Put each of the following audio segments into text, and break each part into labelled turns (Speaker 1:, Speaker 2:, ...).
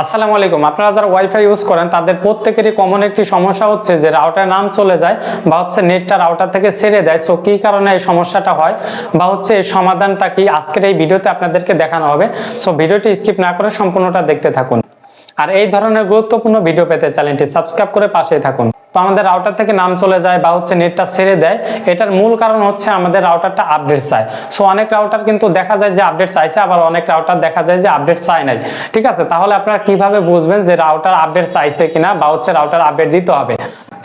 Speaker 1: আসসালামু আলাইকুম। আপনারা যারা ওয়াইফাই ইউজ করেন, তাদের প্রত্যেকেরই কমন একটি সমস্যা হচ্ছে যে রাউটার নাম চলে যায় বা হচ্ছে নেটটা রাউটার থেকে ছেড়ে যায় সো কী কারণে এই সমস্যাটা হয় বা হচ্ছে এই সমাধানটা কি? আজকের এই ভিডিওতে আপনাদেরকে দেখানো হবে। সো ভিডিওটি স্কিপ না করে সম্পূর্ণটা দেখতে থাকুন। আর এই ধরনের গুরুত্বপূর্ণ ভিডিও পেতে চ্যানেলটি সাবস্ক্রাইব করে পাশেই থাকুন। তো আমাদের রাউটার থেকে নাম চলে যায় বা হচ্ছে নেটটা ছেড়ে দেয়। এটার মূল কারণ হচ্ছে আমাদের রাউটারটা আপডেট চায়। সো অনেক রাউটার কিন্তু দেখা যায় যে আপডেট চাইছে, আবার অনেক রাউটার দেখা যায় যে আপডেট চায় নাই। ঠিক আছে? তাহলে আপনারা কীভাবে বুঝবেন যে রাউটার আপডেট চাইছে কিনা বা হচ্ছে রাউটার আপডেট দিতে হবে?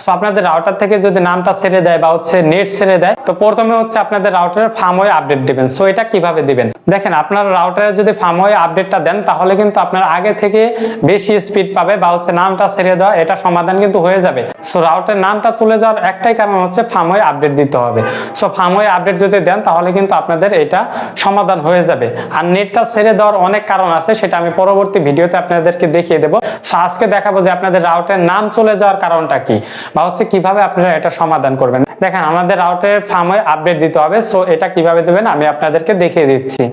Speaker 1: সো আপনাদের রাউটার থেকে যদি নামটা ছেড়ে দেয় বা হচ্ছে নেট ছেড়ে দেয়, তো প্রথমে হচ্ছে আপনাদের রাউটারের ফার্মওয়ে আপডেট দিবেন। সো এটা কীভাবে দিবেন? দেখেন, আপনার রাউটারে যদি ফার্মওয়ে আপডেটটা দেন, তাহলে কিন্তু আপনার আগে থেকে বেশি স্পিড পাবে বা হচ্ছে নামটা ছেড়ে দেওয়া, এটা সমাধান কিন্তু হয়ে যাবে। সো রাউটার নামটা চলে যাওয়ার একটাই কারণ হচ্ছে ফার্মওয়ে আপডেট দিতে হবে। সো ফার্মওয়ে আপডেট যদি দেন, তাহলে কিন্তু আপনাদের এটা সমাধান হয়ে যাবে। আর নেটটা ছেড়ে দেওয়ার অনেক কারণ আছে, সেটা আমি পরবর্তী ভিডিওতে আপনাদেরকে দেখিয়ে দেবো। সো আজকে দেখাবো যে আপনাদের রাউটারের নাম চলে যাওয়ার কারণটা কি, বা হচ্ছে কীভাবে আপনারা এটা সমাধান করবেন। দেখেন, আমাদের রাউটারের ফার্মওয়ে আপডেট দিতে হবে। সো এটা কীভাবে দেবেন, আমি আপনাদেরকে দেখিয়ে দিচ্ছি।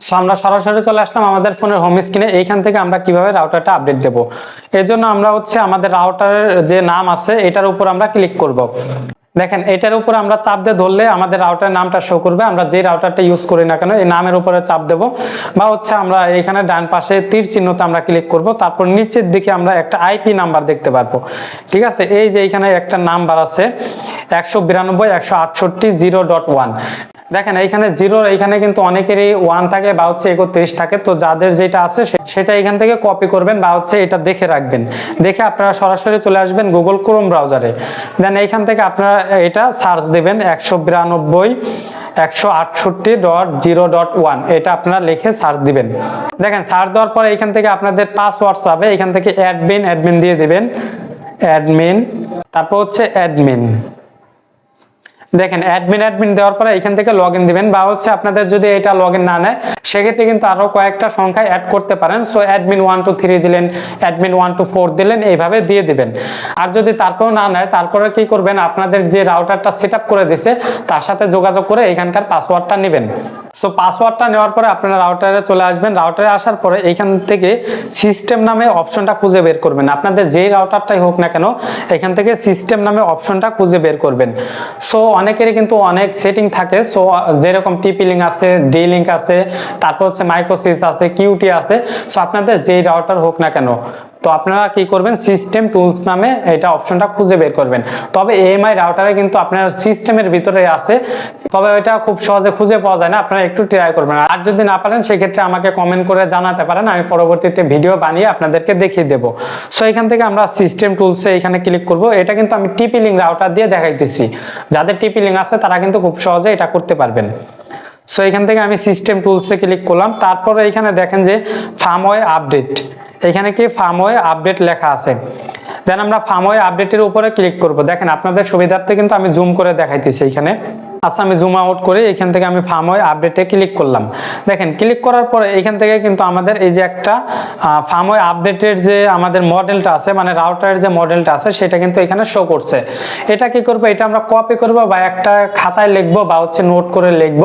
Speaker 1: সো আমরা সরাসরি চলে আসলাম আমাদের ফোনের হোম স্ক্রিনে এইখান থেকে আমরা কীভাবে রাউটারটা আপডেট দেব? এর জন্য আমরা হচ্ছে আমাদের রাউটারের যে নাম আছে, এটার উপর আমরা ক্লিক করব। দেখেন, এটার উপর আমরা চাপ দিয়ে ধরলে আমাদের রাউটারের নামটা শো করবে। আমরা যে রাউটারটা ইউজ করি না কেন, এই নামের উপরে চাপ দেব। বা হচ্ছে আমরা এখানে ডান পাশে তীর চিহ্নতে আমরা ক্লিক করব। তারপর নিচের দিকে আমরা একটা আইপি নাম্বার দেখতে পারব। ঠিক আছে? এই যে এখানে একটা নাম্বার আছে, একশো বিরানব্বই, একশো আটষট্টি জিরো ডট ওয়ান দেখেন, এইখানে জিরো এখানে কিন্তু অনেকেরই ওয়ান থাকে বা হচ্ছে একত্রিশ থাকে। তো যাদের যেটা আছে সেটা এখান থেকে কপি করবেন বা হচ্ছে এটা দেখে রাখবেন। দেখে আপনারা সরাসরি চলে আসবেন গুগল ক্রোম ব্রাউজারে দেন এইখান থেকে আপনারা এটা সার্চ দেবেন একশো বিরানব্বই, একশো আটষট্টি ডট জিরো ডট ওয়ান এটা আপনারা লিখে সার্চ দিবেন। দেখেন সার্চ দেওয়ার পরে এখান থেকে আপনাদের পাসওয়ার্ড চাবে। এখান থেকে অ্যাডমিন অ্যাডমিন দিয়ে দিবেন। অ্যাডমিন তারপর হচ্ছে অ্যাডমিন দেখেন অ্যাডমিন অ্যাডমিন দেওয়ার পরে এখান থেকে লগ ইন দিবেন বা হচ্ছে আপনাদের যদি এটা লগ ইন না নেয়, সেক্ষেত্রে কিন্তু আরও কয়েকটা সংখ্যা অ্যাড করতে পারেন। So admin one two three দিলেন অ্যাডমিন ওয়ান টু ফোর দিলেন, এইভাবে দিয়ে দিবেন। আর যদি তারপরেও না নেয়, তারপরে কি করবেন? আপনাদের যে রাউটারটা সেট করে দিছে, তার সাথে যোগাযোগ করে এখানকার পাসওয়ার্ডটা নেবেন। সো পাসওয়ার্ডটা নেওয়ার পরে আপনারা রাউটারে চলে আসবেন। রাউটারে আসার পরে এইখান থেকে সিস্টেম নামে অপশনটা খুঁজে বের করবেন। আপনাদের যেই রাউটারটাই হোক না কেন, এখান থেকে সিস্টেম নামে অপশনটা খুঁজে বের করবেন। সো অনেকেরই কিন্তু অনেক সেটিং থাকে। সো যেরকম টিপি লিঙ্ক আছে ডি লিঙ্ক আছে, তারপর হচ্ছে মাইক্রোসিস আছে কিউটি আছে। সো আপনাদের যেই রাউটার হোক না কেন তো আপনারা কি করবেন? সিস্টেম টুলস নামে এটা অপশনটা খুঁজে বের করবেন। তবে এএমআই রাউটারে কিন্তু আপনার সিস্টেমের ভিতরে আছে। তবে ওইটা খুব সহজে খুঁজে পাওয়া যায় না। আপনারা একটু ট্রাই করবেন। আর যদি না পারেন, সেক্ষেত্রে আমাকে কমেন্ট করে জানাতে পারেন। আমি পরবর্তীতে ভিডিও বানিয়ে আপনাদেরকে দেখিয়ে দেবো। সো এখান থেকে আমরা সিস্টেম টুলসে এখানে ক্লিক করব। এটা কিন্তু আমি টিপি লিঙ্ক রাউটার দিয়ে দেখাইতেছি। যাদের টিপি লিঙ্ক আছে, তারা কিন্তু খুব সহজে এটা করতে পারবেন। সো এখান থেকে আমি সিস্টেম টুলসে ক্লিক করলাম। তারপরে এখানে দেখেন যে ফার্মওয়ে আপডেট এখানে কি ফার্মওয়ে আপডেট লেখা আছে? দেন আমরা ফার্মওয়ে আপডেটের উপরে ক্লিক করব। দেখেন, আপনাদের সুবিধার্থে কিন্তু আমি জুম করে দেখাইতেছি এখানে। আচ্ছা আমি জুম আউট করে এখান থেকে আমি ফার্ম ফার্মওয়ে আপডেটে ক্লিক করলাম। দেখেন ক্লিক করার পরে এখান থেকে কিন্তু আমাদের এই যে একটা ফার্ম ফার্মওয়ে আপডেটের যে আমাদের মডেলটা আছে মানে রাউটারের যে মডেলটা আছে, সেটা কিন্তু এখানে শো করছে। এটা কি করব? এটা আমরা কপি করব বা একটা খাতায় লিখব বা হচ্ছে নোট করে লিখব।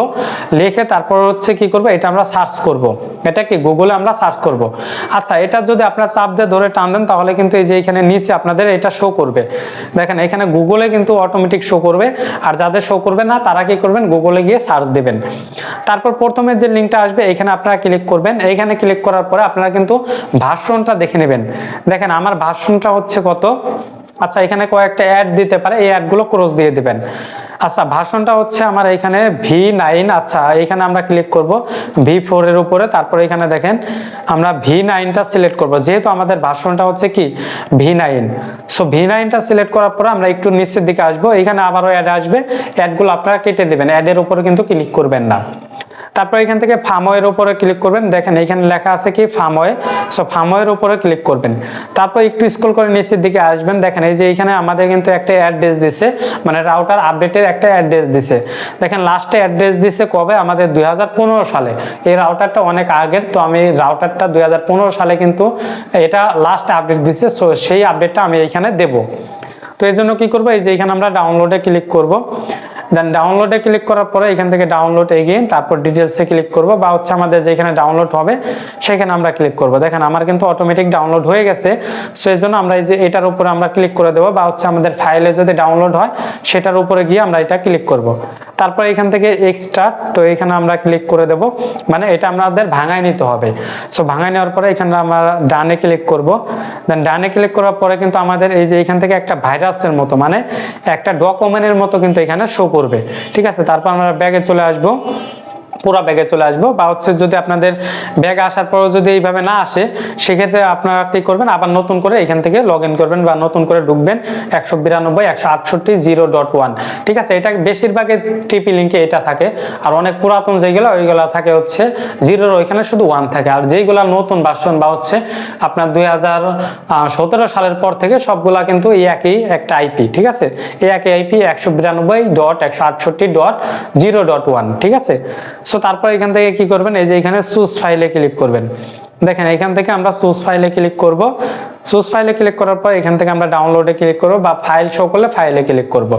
Speaker 1: লিখে তারপর হচ্ছে কি করব? এটা আমরা সার্চ করব। এটা কি? গুগলে আমরা সার্চ করব। আচ্ছা এটা যদি আপনার চাপ দিয়ে ধরে টান দেন, তাহলে কিন্তু এই যে এখানে নিচে আপনাদের এটা শো করবে। দেখেন, এখানে গুগলে কিন্তু অটোমেটিক শো করবে। আর যাদের শো করবে না তারা কি করবেন? গুগলে গিয়ে সার্চ দেবেন। তারপর প্রথমে যে লিঙ্কটা আসবে, এখানে আপনারা ক্লিক করবেন। এইখানে ক্লিক করার পরে আপনারা কিন্তু ভাষণটা দেখে নেবেন। দেখেন, আমার ভাষণটা হচ্ছে কত? আচ্ছা এখানে কয়েকটা অ্যাড দিতে পারে। এই অ্যাডগুলো ক্রস দিয়ে দিবেন। আচ্ছা ভাষণটা হচ্ছে আমার এখানে ভি নাইন। আচ্ছা এখানে আমরা ক্লিক করব ভি ফোর এর উপরে। তারপরে এখানে দেখেন আমরা ভি নাইনটা সিলেক্ট করব। যেহেতু আমাদের ভাষণটা হচ্ছে কি? V nine. সো ভি নাইনটা সিলেক্ট করার পরে আমরা একটু নিচের দিকে আসব। এখানে আবারও অ্যাড আসবে। অ্যাডগুলো আপনারা কেটে দেবেন। অ্যাডের উপরে কিন্তু ক্লিক করবেন না। তারপর এখান থেকে ফার্মওয়ের উপরে ক্লিক করবেন। দেখেন, এখানে লেখা আছে কি? ফার্মওয়ে সো ফার্মওয়ের উপরে ক্লিক করবেন। তারপর একটু স্ক্রল করে নিচের দিকে আসবেন। দেখেন, এই যে এখানে আমাদের কিন্তু একটা অ্যাড্রেস দিছে। মানে রাউটার আপডেটের একটা অ্যাড্রেস দিছে। দেখেন লাস্টে অ্যাড্রেস দিছে কবে? আমাদের দুই হাজার পনেরো সালে। এই রাউটারটা অনেক আগের। তো আমি রাউটারটা দুই হাজার পনেরো সালে কিন্তু এটা লাস্ট আপডেট দিছে। সো সেই আপডেটটা আমি এখানে দেব। তো এই জন্য কি করব? এই যে এখানে আমরা ডাউনলোডে ক্লিক করব। দেন ডাউনলোডে ক্লিক করার পরে এখান থেকে ডাউনলোড এগিয়ে তারপর ডিটেলসে ক্লিক করব। বা হচ্ছে আমাদের যেখানে ডাউনলোড হবে, সেখানে আমরা ক্লিক করব। দেখেন, আমার কিন্তু অটোমেটিক ডাউনলোড হয়ে গেছে। সো এই জন্য আমরা এই যে এটার উপরে আমরা ক্লিক করে দেবো, বা হচ্ছে আমাদের ফাইলে যদি ডাউনলোড হয়, সেটার উপরে গিয়ে আমরা এটা ক্লিক করব। তারপর এখান থেকে এক্সট্রাক্ট তো এখানে আমরা ক্লিক করে দেব। মানে এটা আমাদের ভাঙায় নিতে হবে। সো ভাঙায় নেওয়ার পরে এখানে আমরা ডানে ক্লিক করব। দেন ডানে ক্লিক করার পরে কিন্তু আমাদের এই যে এখান থেকে একটা ভাইরাসের মতো মানে একটা ডকুমেন্টের মতো কিন্তু এখানে শো করবে। ঠিক আছে তারপর আমরা ব্যাগে চলে আসব। পুরো ব্যাগে চলে আসব বা হচ্ছে যদি আপনাদের ব্যাগ আসার পরেও যদি এইভাবে না আসে, সেক্ষেত্রে আপনারা কি করবেন, আবার নতুন করে এখান থেকে লগ করবেন বা নতুন করে ঢুকবেন একশো বিরানব্বই, একশো আটষট্টি, জিরো ডট ওয়ান ঠিক আছে, এটা বেশিরভাগই টিপি লিঙ্কে এটা থাকে। আর অনেক পুরাতন যেগুলো, ওইগুলো থাকে হচ্ছে জিরোর ওইখানে শুধু ওয়ান থাকে। আর যেইগুলো নতুন ভার্সন বা হচ্ছে আপনার দুই হাজার সতেরো সালের পর থেকে সবগুলা কিন্তু এই একই একটা আইপি ঠিক আছে? এই একই আইপি একশো বিরানব্বই ডট একশো আটষট্টি ডট জিরো ডট ওয়ান ঠিক আছে? সো তারপর এখান থেকে কি করবেন? এই যে এখানে সুস ফাইলে ক্লিক করবেন। দেখেন, এখান থেকে আমরা সুস ফাইলে ক্লিক করব। সুস ফাইলে ক্লিক করার পর এখান থেকে আমরা ডাউনলোডে ক্লিক করব বা ফাইল শো করলে ফাইলে ক্লিক করব।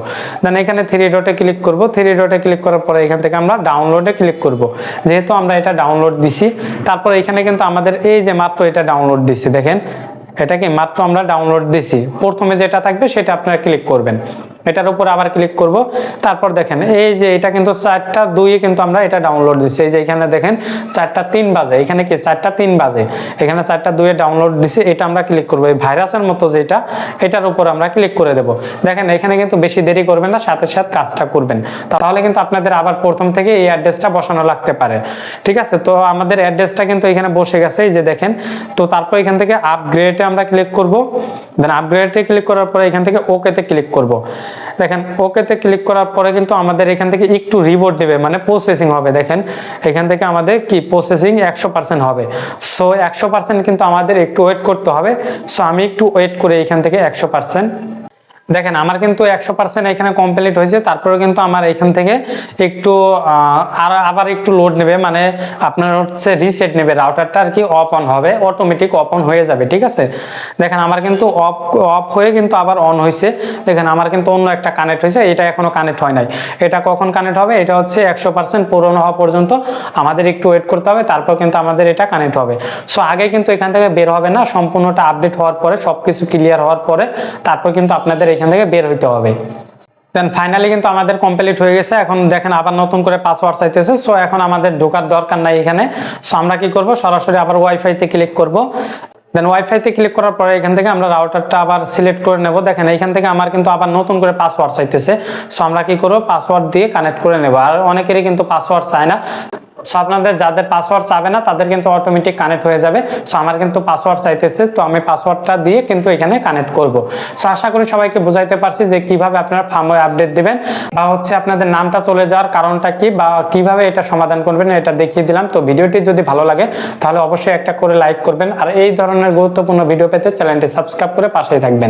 Speaker 1: দেন এখানে থ্রি ডটে ক্লিক করব। থ্রি ডটে ক্লিক করার পরে এখান থেকে আমরা ডাউনলোডে ক্লিক করব। যেহেতু আমরা এটা ডাউনলোড দিছি, তারপর এখানে কিন্তু আমাদের এই যে মাত্র এটা ডাউনলোড দিছি, দেখেন। এটা কি মাত্র আমরা ডাউনলোড দিছি? প্রথমে যেটা থাকবে সেটা আপনারা ক্লিক করবেন। এটার উপর আবার ক্লিক করব। তারপর দেখেন, এই যে এটা কিন্তু চারটা দুই কিন্তু আমরা এটা ডাউনলোড দিচ্ছি এই যে এখানে দেখেন, চারটা তিন বাজে। এখানে কি চারটা তিন বাজে? এখানে চারটা দুইয়ে ডাউনলোড দিছি। এটা আমরা ক্লিক করব। এই ভাইরাসের মতো যেটা, এটার উপর আমরা ক্লিক করে দেব। দেখেন, এখানে কিন্তু বেশি দেরি করবেন না, সাথে সাথে কাজটা করবেন। তাহলে কিন্তু আপনাদের আবার প্রথম থেকে এই অ্যাড্রেসটা বসানো লাগতে পারে। ঠিক আছে? তো আমাদের অ্যাড্রেসটা কিন্তু এখানে বসে গেছে। এই যে দেখেন, তো তারপর এখান থেকে আপগ্রেডে আমরা ক্লিক করব। দেন আপগ্রেডে ক্লিক করার পরে এখান থেকে ওকেতে ক্লিক করব। দেখেন ওকেতে ক্লিক করার পরে কিন্তু আমাদের এখান থেকে একটু রিবোর্ড দেবে মানে প্রসেসিং হবে। দেখেন, এখান থেকে আমাদের কি প্রসেসিং একশো পার্সেন্ট হবে। সো একশো পার্সেন্ট কিন্তু আমাদের একটু ওয়েট করতে হবে। সো আমি একটু ওয়েট করে এখান থেকে একশো পার্সেন্ট দেখেন, আমার কিন্তু একশো পার্সেন্ট এখানে কমপ্লিট হয়েছে। তারপরে কিন্তু আমার এখান থেকে একটু আর আবার একটু লোড নেবে। মানে আপনার হচ্ছে রিসেট নেবে। রাউটারটা আর কি অফ অন হবে। অটোমেটিক অফ অন হয়ে যাবে, ঠিক আছে? দেখেন, আমার কিন্তু অফ অফ হয়ে কিন্তু আবার অন হয়েছে। দেখেন, আমার কিন্তু অন্য একটা কানেক্ট হয়েছে। এটা এখনও কানেক্ট হয় নাই। এটা কখন কানেক্ট হবে? এটা হচ্ছে একশো পার্সেন্ট পূরণ হওয়া পর্যন্ত। আমাদের একটু ওয়েট করতে হবে। তারপর কিন্তু আমাদের এটা কানেক্ট হবে। সো আগে কিন্তু এখান থেকে বের হবে না। সম্পূর্ণটা আপডেট হওয়ার পরে, সবকিছু ক্লিয়ার হওয়ার পরে, তারপর কিন্তু আপনাদের এখান থেকে বের হইতে হবে। দেন ফাইনালি কিন্তু আমাদের কমপ্লিট হয়ে গেছে। এখন দেখেন আবার নতুন করে পাসওয়ার্ড চাইতেছে। সো এখন আমাদের ঢোকার দরকার নাই এখানে। সো আমরা কি করব? সরাসরি আবার ওয়াইফাইতে ক্লিক করব। দেন ওয়াইফাইতে ক্লিক করার পরে এখান থেকে আমরা রাউটারটা আবার সিলেক্ট করে নেব। দেখেন এখান থেকে আমার কিন্তু আবার নতুন করে পাসওয়ার্ড চাইতেছে। সো আমরা কি করব? পাসওয়ার্ড দিয়ে কানেক্ট করে নেব। আর অনেকেরই কিন্তু পাসওয়ার্ড চায় না। সো আপনাদের যাদের পাসওয়ার্ড চাবে না, তাদের কিন্তু অটোমেটিক কানেক্ট হয়ে যাবে। সো আমার কিন্তু পাসওয়ার্ড চাইতেছে, তো আমি পাসওয়ার্ডটা দিয়ে কিন্তু এখানে কানেক্ট করব। সো আশা করি সবাইকে বুঝাইতে পারছি যে কীভাবে আপনারা ফার্মওয়ে আপডেট দিবেন বা হচ্ছে আপনাদের নামটা চলে যাওয়ার কারণটা কি বা কীভাবে এটা সমাধান করবেন এটা দেখিয়ে দিলাম। তো ভিডিওটি যদি ভালো লাগে, তাহলে অবশ্যই একটা করে লাইক করবেন। আর এই ধরনের গুরুত্বপূর্ণ ভিডিও পেতে চ্যানেলটি সাবস্ক্রাইব করে পাশেই থাকবেন।